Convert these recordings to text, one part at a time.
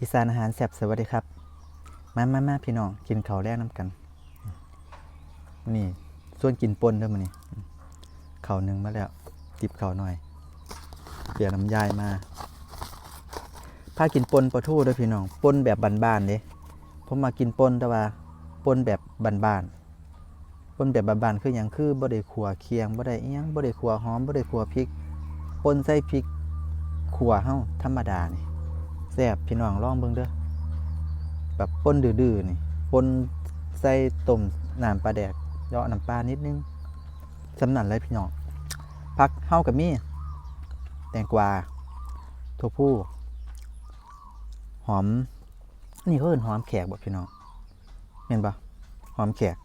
อีสานอาหารแซ่บสวัสดีครับ มามามาพี่น้องกินข้าวแรกน้ำกัน นี่ส่วนกินปนเด้อมื้อนี้ข้าวหนึ่งมาแล้ว ติบข้าวหน่อย เปลี่ยนน้ำยายมาพากินปนปลาทูด้อพี่น้องปนแบบบ้านๆเด้ผมมากินปนแต่ว่าปนแบบบ้านๆปนแบบบ้านๆคือหยังคือบ่ได้ขัวเคียงบ่ได้อิหยังบ่ได้ขัวหอมบ่ได้ขัวพริกปนใส่พริกขัวเฮาธรรมดานี่ แซ่บพี่น้องลองเบิ่งเด้อแบบป่นดื้อๆนี่ป่นใส่ต้มน้ำปลาแดกเยาะน้ำปลานิดนึงสำนันเลยพี่น้องผักเฮากับมี่แตงกวาถั่วพูหอม นี่เขาเอิ้นหอมแขกบ่พี่น้องเห็นปะหอมแขก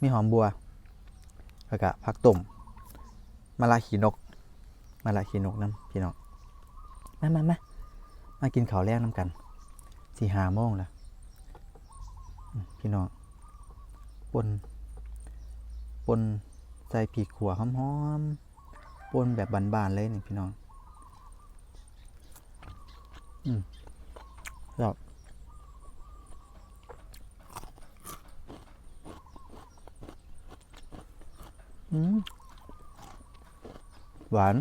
มีหอมบัวแล้วก็ผักต้มมะละขีนกมะละขีนกน้ำพี่น้อง มามามา มากินข้าวแรกน้ำกันสี่หาโมงแล้วพี่น้องปนปนใส่ผีขัวหอมๆปนแบบบานๆเลยนี่พี่น้อง อืมแล้วอืมหวาน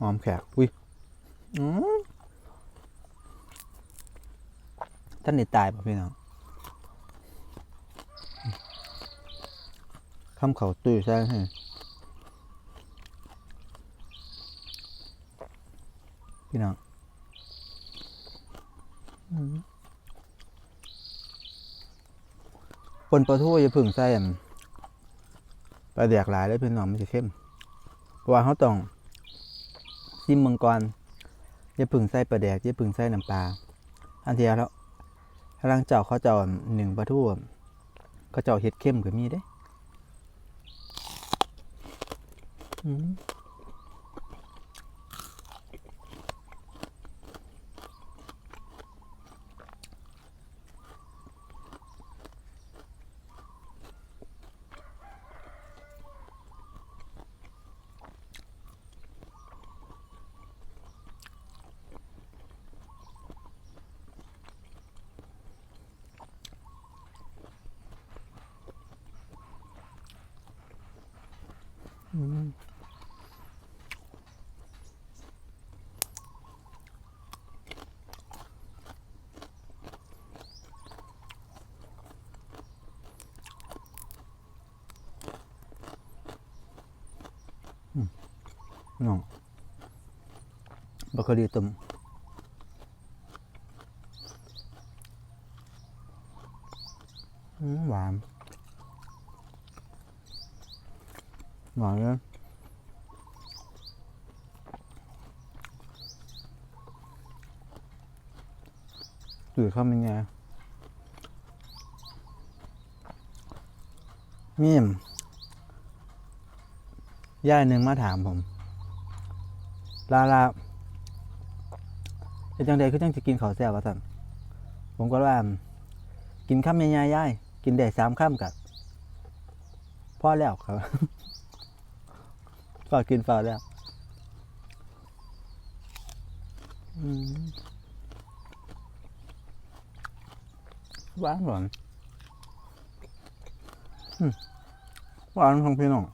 หอมแขกอุ้ยท่านนี่ตายป่ะพี่น้องคำเขาตุ้ยใช่ไหมพี่น้องปนปลาทูอย่าพึ่งใส่ปลาแดกหลายเลยพี่น้องมันจะเข้มเพราะว่าเขาต้อง ซิมมังกรอย่าพึ่งใส่ปลาแดกอย่าพึ่งใส่น้ำปลาอันที่แล้วพลังเจ้าเขาเจ้าหนึ่งปลาทูเขาเจ้าเห็ดเข้มก็มีเด้อืม น้องบักกะดีต้มอืมหวาน หวานเลยตื่นเข้าเป็นไงมีมย่ายหนึ่งมาถามผม ลาลาเป็นจังใดคือจังจะกินข้าวแซ่บวะท่านผมก็ว่า กินข้ามใหญ่ๆย่ายกินได้สามข้ามกับพ่อแล้วครับ ฝากกินฝากแล้วหวานหวานหวานของพี่น้อง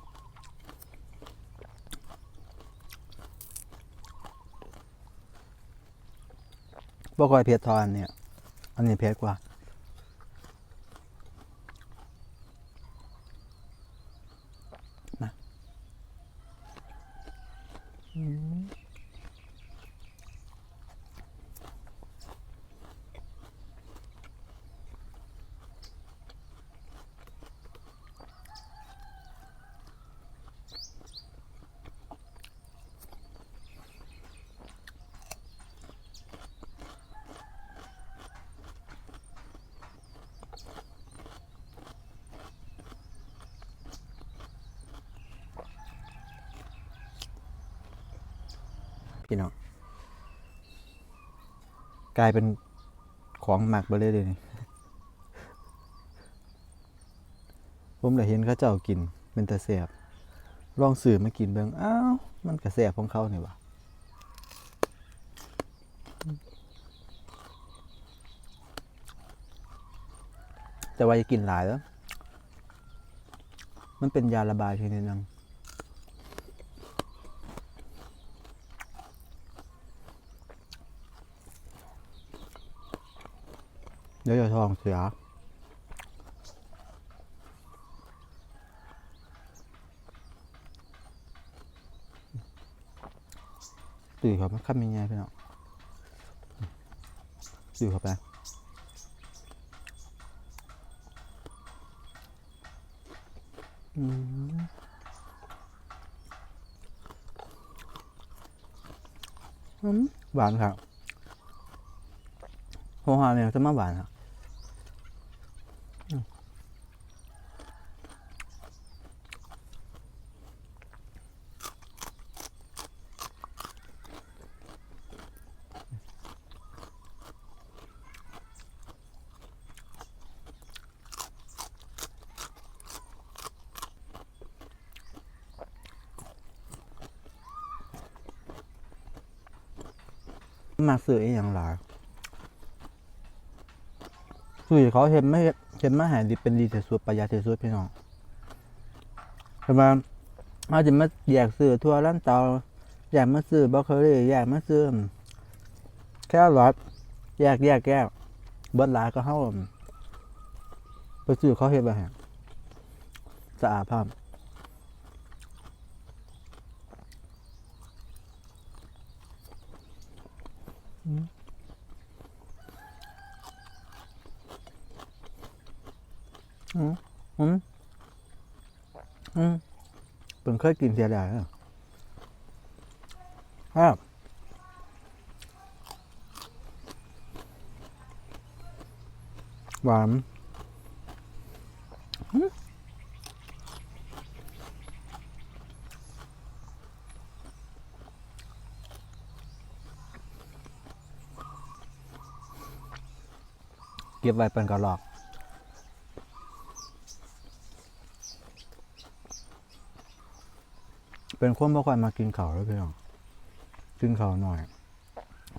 บ่ค่อยเผ็ดทอนเนี่ย อันนี้เผ็ดกว่า อื พี่น้องกลายเป็นของหมักไปเลยเดี๋ยวนี้ผมเลยเห็นเขาเจ้ากินเป็นตะเสียบลองสื่อมากินเบิ่งอ้าวมันกระแสบของเขาเนี่ยวะแต่ว่าอย่ากินหลายแล้ว มันเป็นยาระบายชนิดนึง เดี๋ยวจะทองเสียตื่นเขามันขับยังไงพี่น้องตื่นเข้าไปอืมอืมหวานครับโฮฮาเนี่ยจะมาหวานครับ มาซื้ออีกอย่างหลายซื้อเขาเห็นไม่เห็นมาหายดีเป็นดีแต่สุดประหยัดแต่สุดพี่น้องแต่ว่าเขาจะมาแยกซื้อทั่วร้านเตาอยากมาซื้อบล็อกเคอรี่อยากมาซื้อแค่รอทแยกแยกแยกเบิดหลาก็เข้าไปซื้อเขาเห็นไปฮะสะอาดพร้อม อืมอืมอืมเพิ่งเคยกินเสียดายหรอครับหวานเก็บไว้เป็นกระหลอก เป็นคนบ่ค่อยมากินเขาแล้วพี่น้องกินเขาหน่อย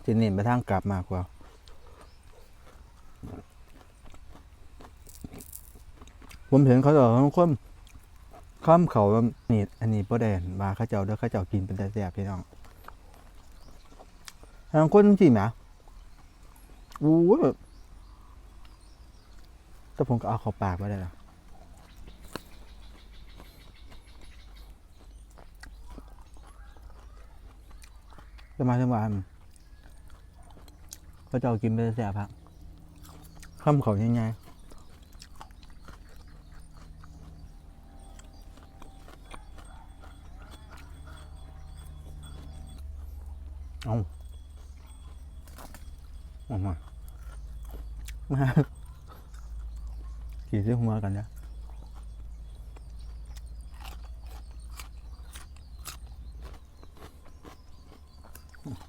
จะเน้นไปทางกลับมากกว่าผมเห็นเขาจะทั้งคนข้ามเขาว่านี่อันนี้บ่แดนมาข้าเจ้าเด้อเข้าเจ้ากินเป็นแต่แซ่บพี่น้องทางคนจริงๆนะอู้แต่ผมก็เอาเข้าปากไม่ได้ละ จะมาจังหวะก็จะกินไปแสบครับข้ามเขายังไงเอาออกมามาขี่ซื้อหัวกันเนี่ย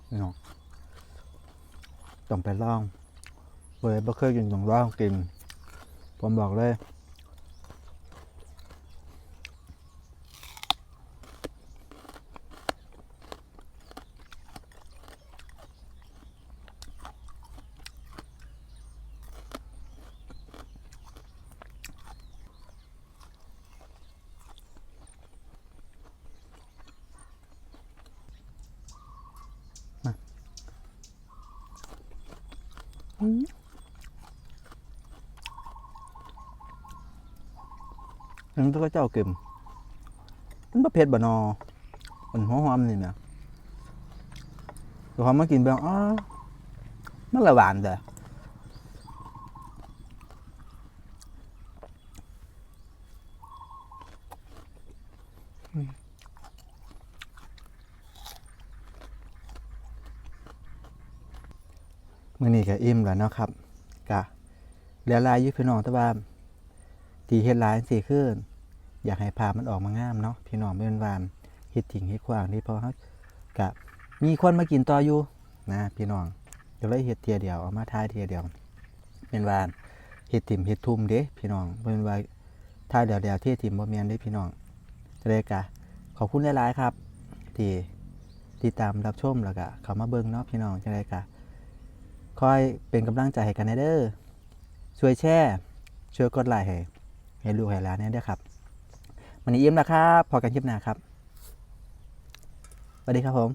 นี่น้องต้องไปลองเว้ยบ่เคยกินต้องลองกิน ผมบอกเลย ถึงตัวเจ้าเก็มมันประเภทบะนอมันหัวหอมนี่เนี่ยตัวความมากินแบบอ๋อมันละหวานแต่ มื่อนี้ก็อิ่มแล้วเนาะครับกะเหลือลายยู่พี่น้องแต่ว่าที่เฮ็ดหลายสิคืออยากให้ภามันออกมางามเนาะพี่น้องไม่เป็นวานเฮ็ดจริงเฮ็ดขวางที่พอเฮากะมีคนมากินต่ออยู่นะพี่น้องก็เลยเฮ็ดเทียเดียวเอามาทายเทียเดียว เป็นวานเฮ็ดติ่มเฮ็ดทุ่มเด้พี่น้องบ่เป็นว่าทายเดียวๆเที่ยติ่มบ่แม่นเด้พี่น้องจะได้กะขขอบคุณหลายๆครับที่ติดตามรับชมแล้วก็เข้ามาเบิ่งเนาะพี่น้องจังไดก็ คอยเป็นกำลังใจให้กันน่เด้อช่วยแชร์ช่วยกดไลค์ให้ให้ลูกให้หลานแน่เด้อครับวันนี้อิ่มแล้วครับ พอกันคลิปหน้าครับสวัสดีครับผม